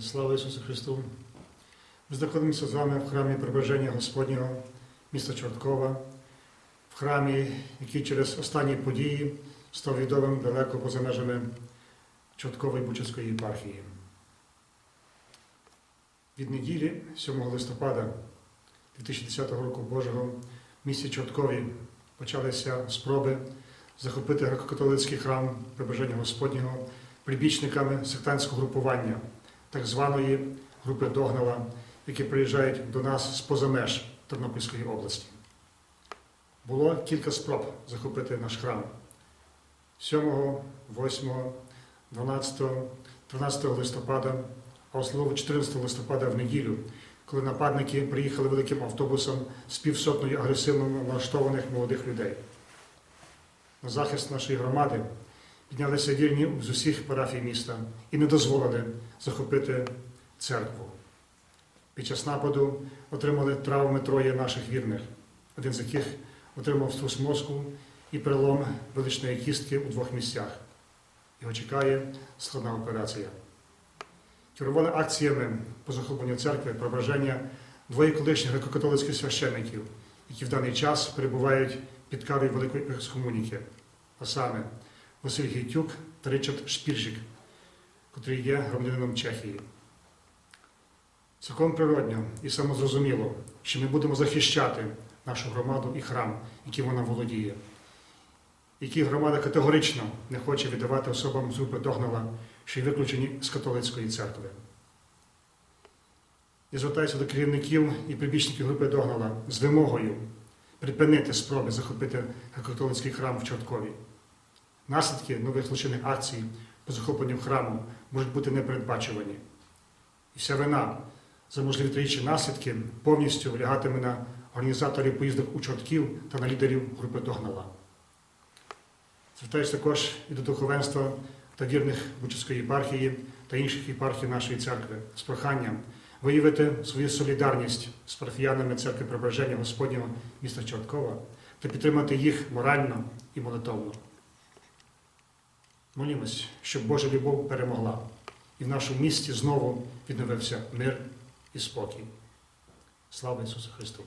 Слава Ісусу Христу! Ми знаходимося з вами в храмі Преображення Господнього міста Чорткова, в храмі, який через останні події став відомим далеко поза межами Чорткової Бучацької єпархії. Від неділі, 7 листопада 2010 року Божого, в місті Чорткові почалися спроби захопити греко-католицький храм Преображення Господнього прибічниками сектантського групування, так званої групи Догнала, які приїжджають до нас з-поза меж Тернопільської області. Було кілька спроб захопити наш храм 7, 8, 12, 13 листопада, а особливо 14 листопада в неділю, коли нападники приїхали великим автобусом з півсотнею агресивно налаштованих молодих людей. На захист нашої громади піднялися вірні з усіх парафій міста і не дозволили захопити церкву. Під час нападу отримали травми троє наших вірних, один з яких отримав струс мозку і перелом величної кістки у двох місцях. Його чекає складна операція. Керували акціями по захопленню церкви преображення двоє колишніх греко-католицьких священників, які в даний час перебувають під карою Великої екскомуніки, а саме Василь Гейтюк та Ричард Шпіржик, котрий є громадянином Чехії. Цілком природньо і самозрозуміло, що ми будемо захищати нашу громаду і храм, яким вона володіє, який громада категорично не хоче віддавати особам з групи Догнала, що й виключені з католицької церкви. Я звертаюся до керівників і прибічників групи Догнала з вимогою припинити спроби захопити католицький храм в Чорткові. Наслідки нових злочинних акцій по захопленню храму можуть бути непередбачувані. І вся вина за можливі тричі наслідки повністю лягатиме на організаторів поїздок у чортків та на лідерів групи Догнала. Звертаюся також і до духовенства та вірних Бучацької єпархії та інших єпархій нашої церкви з проханням виявити свою солідарність з парафіянами церкви Преображення Господнього міста Чорткова та підтримати їх морально і молитовно. Молімось, щоб Божа любов перемогла, і в нашому місті знову відновився мир і спокій. Слава Ісусу Христу!